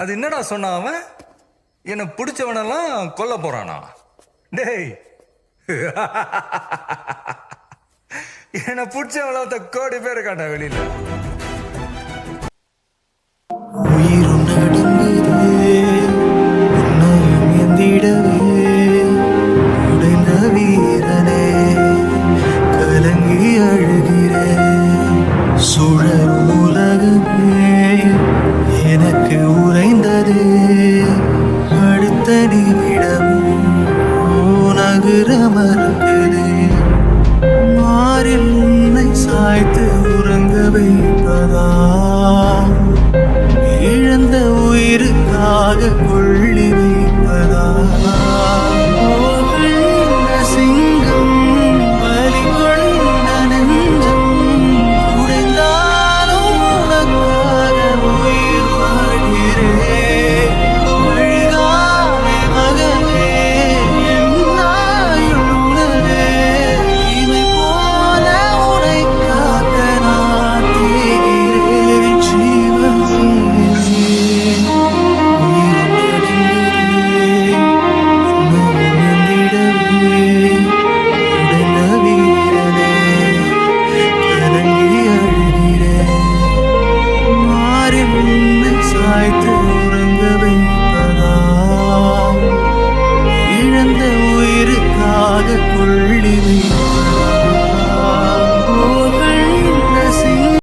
அது என்னடா சொன்னான் அவன்? என்னை பிடிச்சவனெல்லாம் கொல்ல போறானா? டேய். என்னை பிடிச்சவன கோடி பேர் காட்டா வெளியில. உயிரும் மதுரமருக